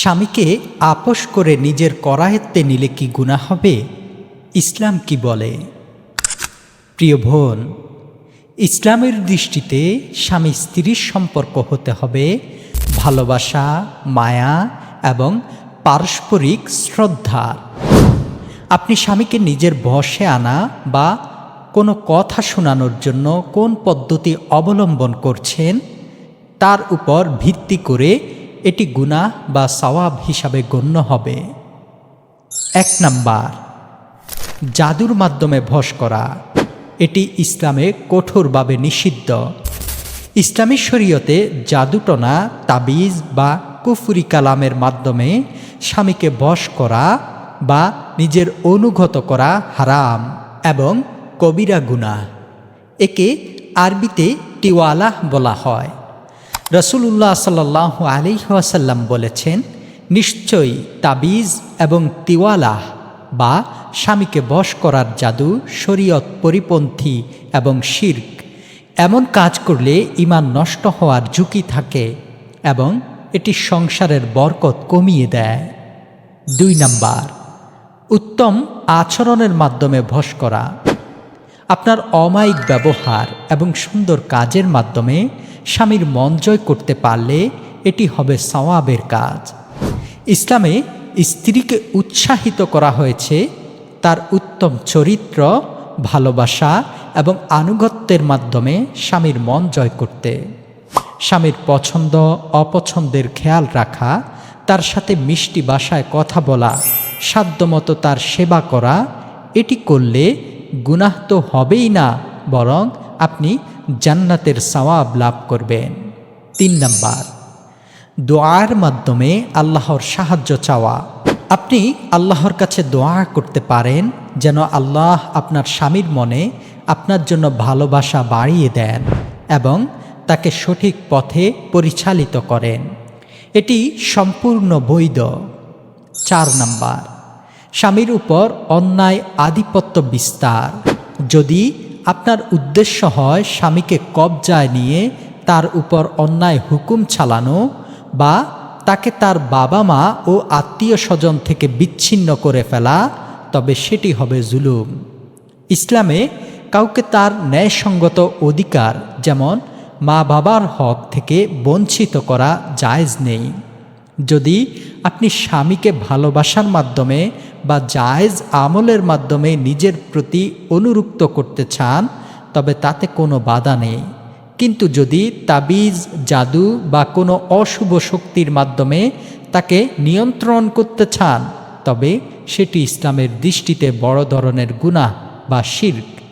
স্বামীকে আপোষ করে নিজের করায়ত্তে নিলে কি গুণা হবে? ইসলাম কি বলে? প্রিয় বোন, ইসলামের দৃষ্টিতে স্বামী স্ত্রীর সম্পর্ক হতে হবে ভালোবাসা, মায়া এবং পারস্পরিক শ্রদ্ধার আপনি স্বামীকে নিজের বশে আনা বা কোনো কথা শোনানোর জন্য কোন পদ্ধতি অবলম্বন করছেন, তার উপর ভিত্তি করে এটি গুনাহ বা সওয়াব হিসাবে গণ্য হবে। এক নাম্বার, জাদুর মাধ্যমে ভস করা। এটি ইসলামে কঠোরভাবে নিষিদ্ধ। ইসলামী শরীয়তে জাদুটনা, তাবিজ বা কুফুরি কালামের মাধ্যমে স্বামীকে বশ করা বা নিজের অনুগত করা হারাম এবং কবিরা গুনাহ। একে আরবিতে টিওয়ালাহ বলা হয়। রসুল্লাহ সাল্লাহ আলিহাসাল্লাম বলেছেন, নিশ্চয়ই তাবিজ এবং তিওয়ালাহ বা স্বামীকে বশ করার জাদু, শরীয়ত, পরিপন্থী এবং শির্ক এমন কাজ করলে ইমান নষ্ট হওয়ার ঝুঁকি থাকে এবং এটি সংসারের বরকত কমিয়ে দেয়। দুই নাম্বার, উত্তম আচরণের মাধ্যমে ভস করা। আপনার অমায়িক ব্যবহার এবং সুন্দর কাজের মাধ্যমে স্বামীর মন জয় করতে পারলে এটি হবে সওয়াবের কাজ। ইসলামে স্ত্রীকে উৎসাহিত করা হয়েছে তার উত্তম চরিত্র, ভালোবাসা এবং আনুগত্যের মাধ্যমে স্বামীর মন জয় করতে। স্বামীর পছন্দ, অপছন্দের খেয়াল রাখা, তার সাথে মিষ্টি বাসায় কথা বলা, সাধ্যমতো তার সেবা করা, এটি করলে গুনাহ তো হবেই না, বরং আপনি জান্নাতের সওয়াব লাভ করবেন। তিন নম্বর, দোয়ার মাধ্যমে আল্লাহর সাহায্য চাওয়া। আপনি আল্লাহর কাছে দোয়া করতে পারেন যেন আল্লাহ আপনার স্বামীর মনে আপনার জন্য ভালোবাসা বাড়িয়ে দেন এবং তাকে সঠিক পথে পরিচালিত করেন। এটি সম্পূর্ণ বৈধ। চার নাম্বার, স্বামীর উপর অন্যায় আধিপত্য বিস্তার। যদি আপনার উদ্দেশ্য হয় স্বামীকে কবজায় নিয়ে তার উপর অন্যায় হুকুম চালানো বা তাকে তার বাবা মা ও আত্মীয় স্বজন থেকে বিচ্ছিন্ন করে ফেলা, তবে সেটি হবে জুলুম। ইসলামে কাউকে তার ন্যায়সঙ্গত অধিকার, যেমন মা বাবার হক থেকে বঞ্চিত করা জায়জ নেই। যদি আপনি স্বামীকে ভালোবাসার মাধ্যমে বা জায়জ আমলের মাধ্যমে নিজের প্রতি অনুরুক্ত করতে চান, তবে তাতে কোনো বাধা নেই। কিন্তু যদি তাবিজ, জাদু বা কোনো অশুভ শক্তির মাধ্যমে তাকে নিয়ন্ত্রণ করতে চান, তবে সেটি ইসলামের দৃষ্টিতে বড় ধরনের গুণা বা শির্ক।